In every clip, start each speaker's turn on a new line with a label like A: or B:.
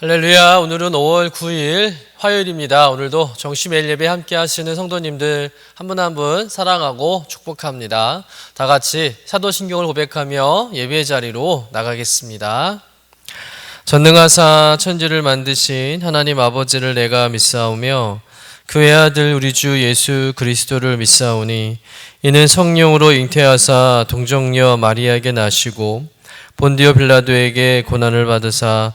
A: 할렐루야. 오늘은 5월 9일 화요일입니다. 오늘도 정시 매일 예배 함께 하시는 성도님들 한 분 한 분 사랑하고 축복합니다. 다 같이 사도신경을 고백하며 예배의 자리로 나가겠습니다. 전능하사 천지를 만드신 하나님 아버지를 내가 믿사오며 그 외아들 우리 주 예수 그리스도를 믿사오니 이는 성령으로 잉태하사 동정녀 마리아에게 나시고 본디오 빌라도에게 고난을 받으사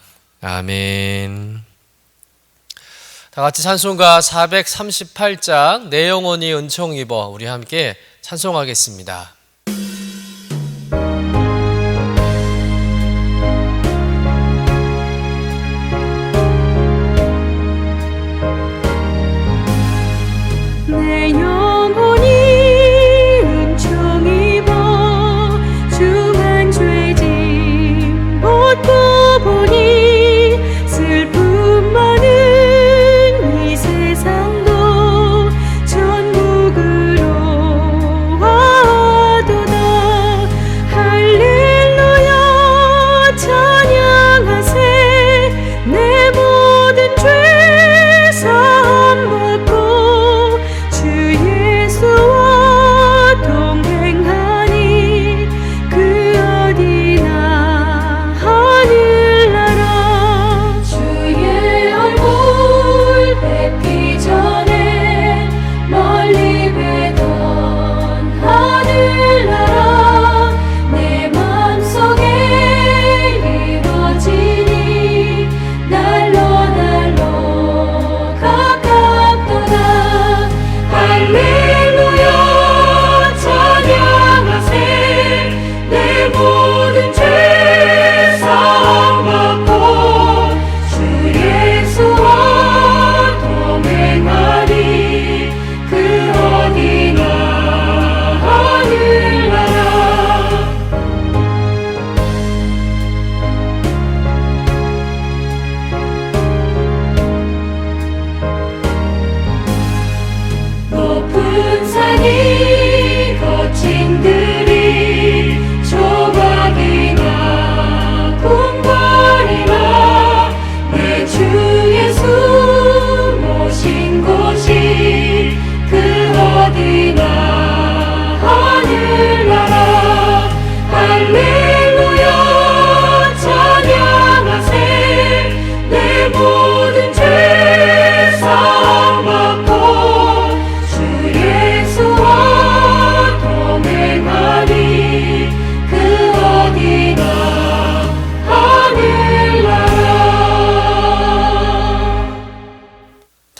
A: 아멘. 다 같이 찬송가 438장 내 영혼이 은총 입어 우리 함께 찬송하겠습니다.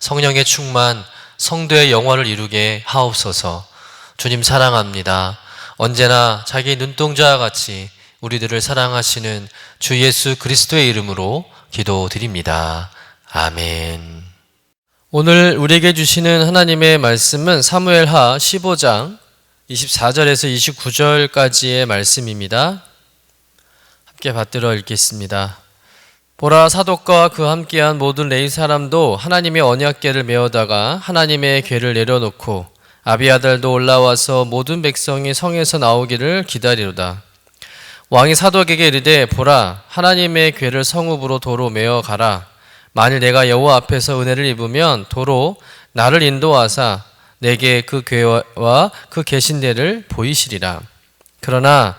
A: 성령의 충만, 성도의 영화를 이루게 하옵소서. 주님 사랑합니다. 언제나 자기 눈동자와 같이 우리들을 사랑하시는 주 예수 그리스도의 이름으로 기도드립니다. 아멘. 오늘 우리에게 주시는 하나님의 말씀은 사무엘하 15장 24절에서 29절까지의 말씀입니다. 함께 받들어 읽겠습니다. 보라 사독과 그 함께한 모든 레이 사람도 하나님의 언약궤를 메어다가 하나님의 궤를 내려놓고 아비아달도 올라와서 모든 백성이 성에서 나오기를 기다리로다. 왕이 사독에게 이르되 보라 하나님의 궤를 성읍으로 도로 메어 가라. 만일 내가 여호와 앞에서 은혜를 입으면 도로 나를 인도하사 내게 그 궤와 그 계신대를 보이시리라. 그러나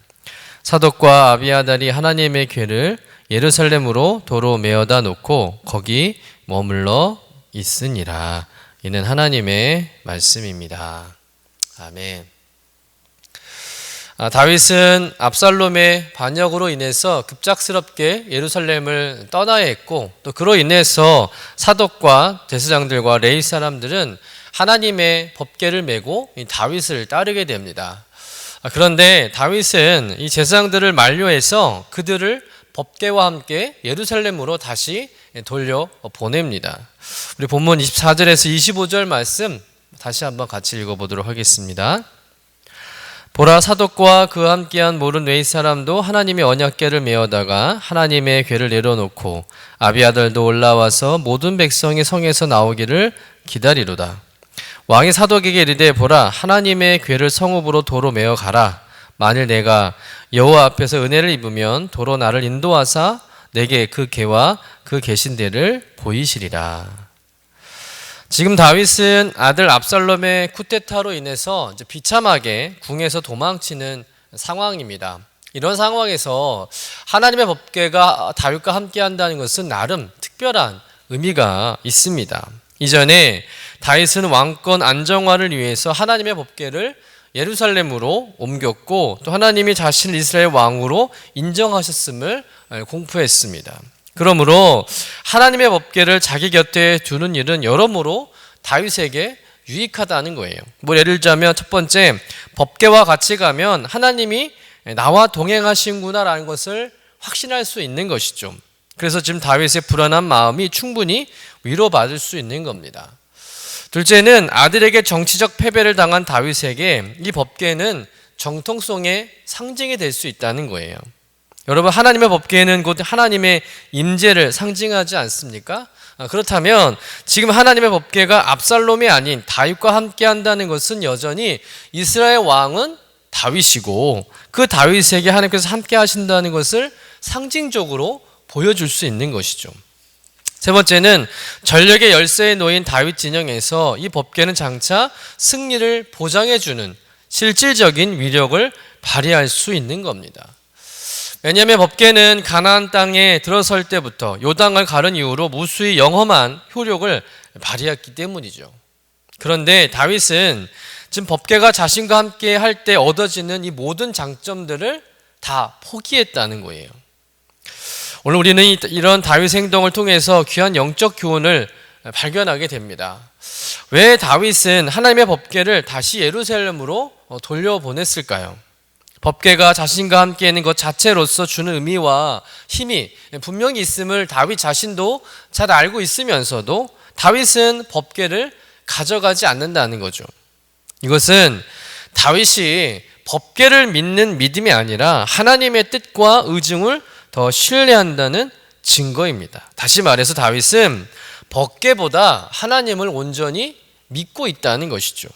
A: 사독과 아비아달이 하나님의 궤를 예루살렘으로 도로 메어다 놓고 거기 머물러 있으니라. 이는 하나님의 말씀입니다. 아멘. 아, 다윗은 압살롬의 반역으로 인해서 급작스럽게 예루살렘을 떠나야 했고 또 그로 인해서 사독과 대수장들과 레이 사람들은 하나님의 법궤를 메고 이 다윗을 따르게 됩니다. 아, 그런데 다윗은 이 제사장들을 만료해서 그들을 법궤와 함께 예루살렘으로 다시 돌려 보냅니다. 우리 본문 24절에서 25절 말씀 다시 한번 같이 읽어보도록 하겠습니다. 보라 사독과 그 함께한 모든 외의 사람도 하나님의 언약궤를 메어다가 하나님의 궤를 내려놓고 아비아들도 올라와서 모든 백성이 성에서 나오기를 기다리로다. 왕이 사독에게 이르되 보라 하나님의 궤를 성읍으로 도로 메어 가라. 만일 내가 여호와 앞에서 은혜를 입으면 도로 나를 인도하사 내게 그 궤와 그 계신대를 보이시리라. 지금 다윗은 아들 압살롬의 쿠데타로 인해서 비참하게 궁에서 도망치는 상황입니다. 이런 상황에서 하나님의 법궤가 다윗과 함께 한다는 것은 나름 특별한 의미가 있습니다. 이전에 다윗은 왕권 안정화를 위해서 하나님의 법궤를 예루살렘으로 옮겼고 또 하나님이 자신을 이스라엘 왕으로 인정하셨음을 공포했습니다. 그러므로 하나님의 법궤를 자기 곁에 두는 일은 여러모로 다윗에게 유익하다는 거예요. 뭐 예를 들자면 첫 번째 법궤와 같이 가면 하나님이 나와 동행하신구나라는 것을 확신할 수 있는 것이죠. 그래서 지금 다윗의 불안한 마음이 충분히 위로받을 수 있는 겁니다. 둘째는 아들에게 정치적 패배를 당한 다윗에게 이 법궤는 정통성의 상징이 될 수 있다는 거예요. 여러분 하나님의 법궤는 곧 하나님의 임재를 상징하지 않습니까? 아, 그렇다면 지금 하나님의 법궤가 압살롬이 아닌 다윗과 함께 한다는 것은 여전히 이스라엘 왕은 다윗이고 그 다윗에게 하나님께서 함께 하신다는 것을 상징적으로 보여줄 수 있는 것이죠. 세 번째는 전력의 열쇠에 놓인 다윗 진영에서 이 법궤는 장차 승리를 보장해 주는 실질적인 위력을 발휘할 수 있는 겁니다. 왜냐하면 법계는 가나안 땅에 들어설 때부터 요당을 가른 이후로 무수히 영험한 효력을 발휘했기 때문이죠. 그런데 다윗은 지금 법계가 자신과 함께 할 때 얻어지는 이 모든 장점들을 다 포기했다는 거예요. 오늘 우리는 이런 다윗 행동을 통해서 귀한 영적 교훈을 발견하게 됩니다. 왜 다윗은 하나님의 법계를 다시 예루살렘으로 돌려보냈을까요? 법궤가 자신과 함께 있는 것 자체로서 주는 의미와 힘이 분명히 있음을 다윗 자신도 잘 알고 있으면서도 다윗은 법궤를 가져가지 않는다는 거죠. 이것은 다윗이 법궤를 믿는 믿음이 아니라 하나님의 뜻과 의중을 더 신뢰한다는 증거입니다. 다시 말해서 다윗은 법궤보다 하나님을 온전히 믿고 있다는 것이죠.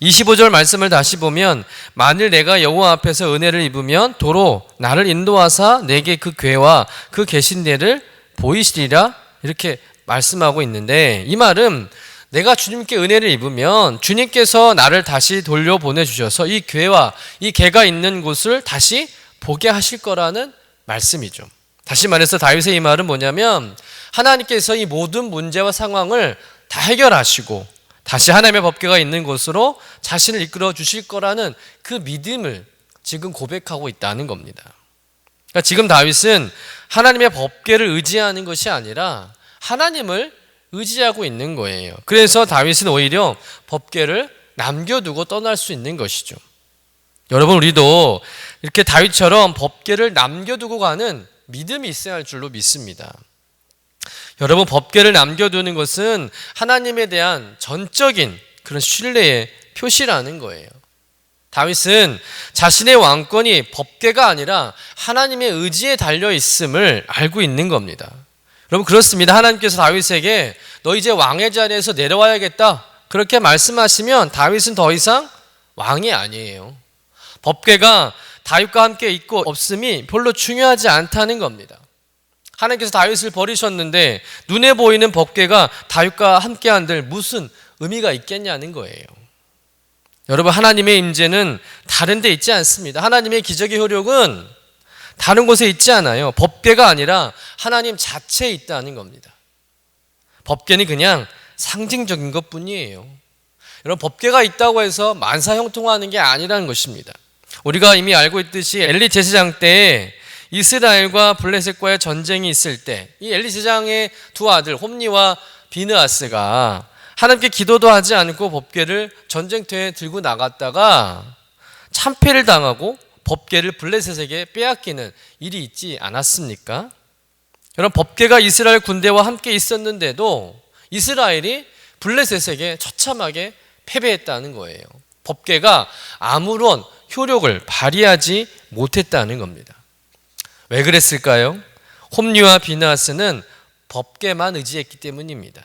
A: 25절 말씀을 다시 보면 만일 내가 여호와 앞에서 은혜를 입으면 도로 나를 인도하사 내게 그 궤와 그 계신대를 보이시리라 이렇게 말씀하고 있는데 이 말은 내가 주님께 은혜를 입으면 주님께서 나를 다시 돌려 보내 주셔서 이 궤와 이 궤가 있는 곳을 다시 보게 하실 거라는 말씀이죠. 다시 말해서 다윗의 이 말은 뭐냐면 하나님께서 이 모든 문제와 상황을 다 해결하시고 다시 하나님의 법궤가 있는 곳으로 자신을 이끌어 주실 거라는 그 믿음을 지금 고백하고 있다는 겁니다. 그러니까 지금 다윗은 하나님의 법궤를 의지하는 것이 아니라 하나님을 의지하고 있는 거예요. 그래서 다윗은 오히려 법궤를 남겨두고 떠날 수 있는 것이죠. 여러분 우리도 이렇게 다윗처럼 법궤를 남겨두고 가는 믿음이 있어야 할 줄로 믿습니다. 여러분 법궤를 남겨두는 것은 하나님에 대한 전적인 그런 신뢰의 표시라는 거예요. 다윗은 자신의 왕권이 법궤가 아니라 하나님의 의지에 달려 있음을 알고 있는 겁니다. 여러분 그렇습니다. 하나님께서 다윗에게 너 이제 왕의 자리에서 내려와야겠다. 그렇게 말씀하시면 다윗은 더 이상 왕이 아니에요. 법궤가 다윗과 함께 있고 없음이 별로 중요하지 않다는 겁니다. 하나님께서 다윗을 버리셨는데 눈에 보이는 법궤가 다윗과 함께 한들 무슨 의미가 있겠냐는 거예요. 여러분 하나님의 임재는 다른 데 있지 않습니다. 하나님의 기적의 효력은 다른 곳에 있지 않아요. 법궤가 아니라 하나님 자체에 있다는 겁니다. 법궤는 그냥 상징적인 것뿐이에요. 여러분 법궤가 있다고 해서 만사 형통하는 게 아니라는 것입니다. 우리가 이미 알고 있듯이 엘리 제사장 때 이스라엘과 블레셋과의 전쟁이 있을 때 이 엘리 제사장의 두 아들 홈니와 비느아스가 하나님께 기도도 하지 않고 법궤를 전쟁터에 들고 나갔다가 참패를 당하고 법궤를 블레셋에게 빼앗기는 일이 있지 않았습니까? 여러분 법궤가 이스라엘 군대와 함께 있었는데도 이스라엘이 블레셋에게 처참하게 패배했다는 거예요. 법궤가 아무런 효력을 발휘하지 못했다는 겁니다. 왜 그랬을까요? 홈리와 비나스는 법궤만 의지했기 때문입니다.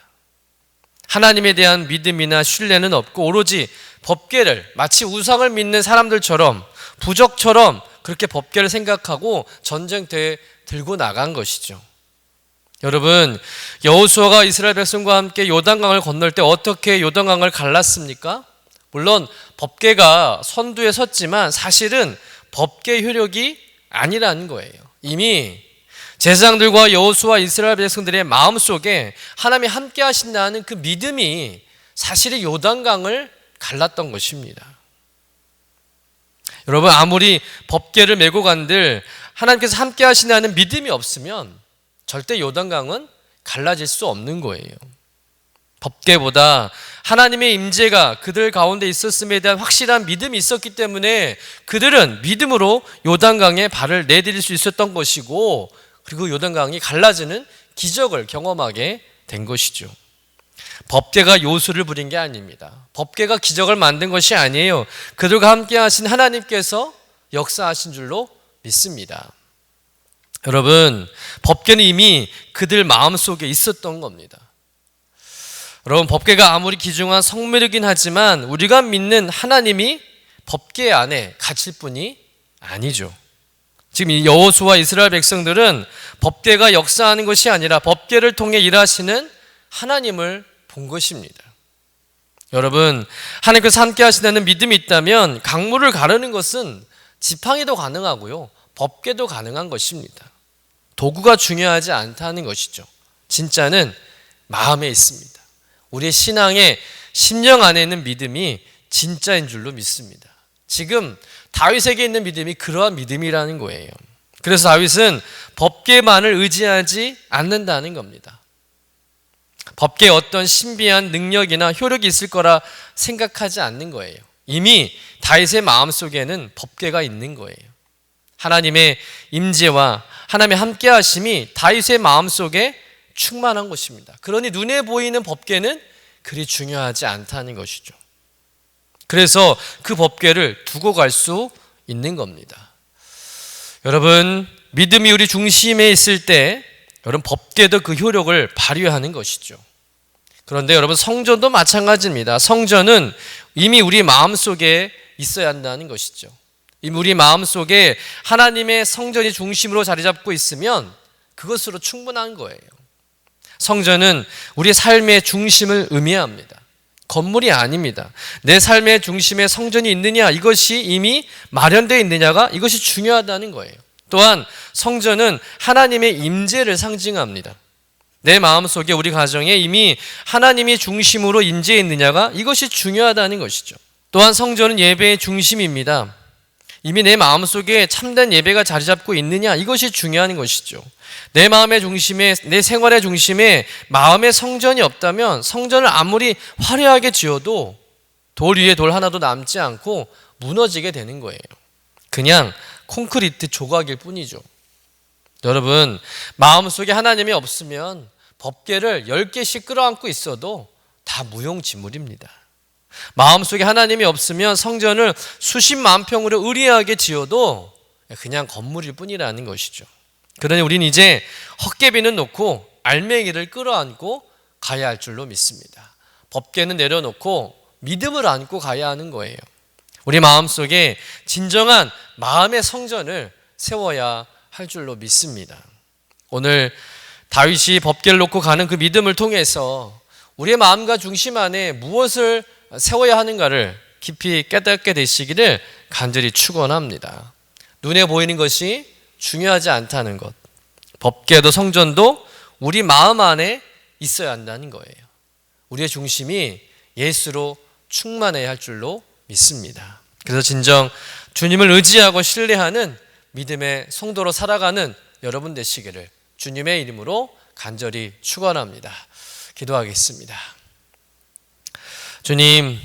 A: 하나님에 대한 믿음이나 신뢰는 없고 오로지 법궤를 마치 우상을 믿는 사람들처럼 부적처럼 그렇게 법궤를 생각하고 전쟁터에 들고 나간 것이죠. 여러분, 여호수아가 이스라엘 백성과 함께 요단강을 건널 때 어떻게 요단강을 갈랐습니까? 물론 법궤가 선두에 섰지만 사실은 법궤 효력이 아니라는 거예요. 이미 제사장들과 여호수아 이스라엘 백성들의 마음속에 하나님이 함께 하신다는 그 믿음이 사실은 요단강을 갈랐던 것입니다. 여러분 아무리 법궤를 메고 간들 하나님께서 함께 하신다는 믿음이 없으면 절대 요단강은 갈라질 수 없는 거예요. 법궤보다 하나님의 임재가 그들 가운데 있었음에 대한 확실한 믿음이 있었기 때문에 그들은 믿음으로 요단강에 발을 내디딜 수 있었던 것이고 그리고 요단강이 갈라지는 기적을 경험하게 된 것이죠. 법궤가 요술을 부린 게 아닙니다. 법궤가 기적을 만든 것이 아니에요. 그들과 함께 하신 하나님께서 역사하신 줄로 믿습니다. 여러분, 법궤는 이미 그들 마음속에 있었던 겁니다. 여러분, 법궤가 아무리 귀중한 성물이긴 하지만 우리가 믿는 하나님이 법궤 안에 갇힐 뿐이 아니죠. 지금 이 여호수와 이스라엘 백성들은 법궤가 역사하는 것이 아니라 법궤를 통해 일하시는 하나님을 본 것입니다. 여러분, 하나님께서 함께 하시다는 믿음이 있다면 강물을 가르는 것은 지팡이도 가능하고요. 법궤도 가능한 것입니다. 도구가 중요하지 않다는 것이죠. 진짜는 마음에 있습니다. 우리의 신앙의 심령 안에 있는 믿음이 진짜인 줄로 믿습니다. 지금 다윗에게 있는 믿음이 그러한 믿음이라는 거예요. 그래서 다윗은 법계만을 의지하지 않는다는 겁니다. 법계에 어떤 신비한 능력이나 효력이 있을 거라 생각하지 않는 거예요. 이미 다윗의 마음 속에는 법계가 있는 거예요. 하나님의 임재와 하나님의 함께 하심이 다윗의 마음 속에 충만한 것입니다. 그러니 눈에 보이는 법계는 그리 중요하지 않다는 것이죠. 그래서 그 법궤를 두고 갈 수 있는 겁니다. 여러분, 믿음이 우리 중심에 있을 때 여러분 법궤도 그 효력을 발휘하는 것이죠. 그런데 여러분 성전도 마찬가지입니다. 성전은 이미 우리 마음 속에 있어야 한다는 것이죠. 이미 우리 마음 속에 하나님의 성전이 중심으로 자리 잡고 있으면 그것으로 충분한 거예요. 성전은 우리 삶의 중심을 의미합니다. 건물이 아닙니다. 내 삶의 중심에 성전이 있느냐 이것이 이미 마련되어 있느냐가 이것이 중요하다는 거예요. 또한 성전은 하나님의 임재를 상징합니다. 내 마음속에 우리 가정에 이미 하나님이 중심으로 임재해 있느냐가 이것이 중요하다는 것이죠. 또한 성전은 예배의 중심입니다. 이미 내 마음속에 참된 예배가 자리 잡고 있느냐 이것이 중요한 것이죠. 내 마음의 중심에 내 생활의 중심에 마음의 성전이 없다면 성전을 아무리 화려하게 지어도 돌 위에 돌 하나도 남지 않고 무너지게 되는 거예요. 그냥 콘크리트 조각일 뿐이죠. 여러분, 마음속에 하나님이 없으면 법계를 10개씩 끌어안고 있어도 다 무용지물입니다. 마음속에 하나님이 없으면 성전을 수십만 평으로 의리하게 지어도 그냥 건물일 뿐이라는 것이죠. 그러니 우린 이제 헛개비는 놓고 알맹이를 끌어안고 가야 할 줄로 믿습니다. 법계는 내려놓고 믿음을 안고 가야 하는 거예요. 우리 마음속에 진정한 마음의 성전을 세워야 할 줄로 믿습니다. 오늘 다윗이 법계를 놓고 가는 그 믿음을 통해서 우리의 마음과 중심 안에 무엇을 세워야 하는가를 깊이 깨닫게 되시기를 간절히 축원합니다. 눈에 보이는 것이 중요하지 않다는 것. 법계도 성전도 우리 마음 안에 있어야 한다는 거예요. 우리의 중심이 예수로 충만해야 할 줄로 믿습니다. 그래서 진정 주님을 의지하고 신뢰하는 믿음의 성도로 살아가는 여러분 되시기를 주님의 이름으로 간절히 축원합니다. 기도하겠습니다. 주님,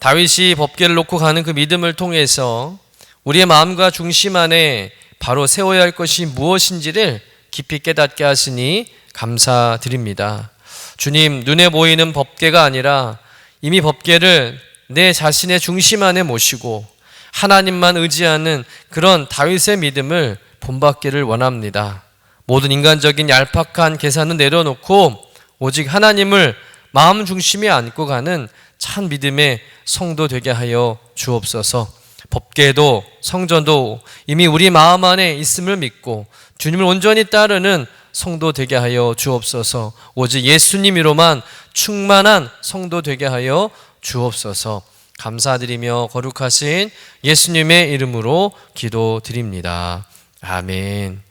A: 다윗이 법궤를 놓고 가는 그 믿음을 통해서 우리의 마음과 중심 안에 바로 세워야 할 것이 무엇인지를 깊이 깨닫게 하시니 감사드립니다. 주님, 눈에 보이는 법궤가 아니라 이미 법궤를 내 자신의 중심 안에 모시고 하나님만 의지하는 그런 다윗의 믿음을 본받기를 원합니다. 모든 인간적인 얄팍한 계산은 내려놓고 오직 하나님을 마음 중심에 안고 가는 참 믿음의 성도 되게 하여 주옵소서. 법계도 성전도 이미 우리 마음 안에 있음을 믿고 주님을 온전히 따르는 성도 되게 하여 주옵소서. 오직 예수님이로만 충만한 성도 되게 하여 주옵소서. 감사드리며 거룩하신 예수님의 이름으로 기도드립니다. 아멘.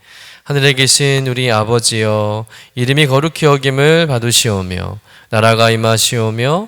A: 하늘에 계신 우리 아버지여 이름이 거룩히 여김을 받으시오며 나라가 임하시오며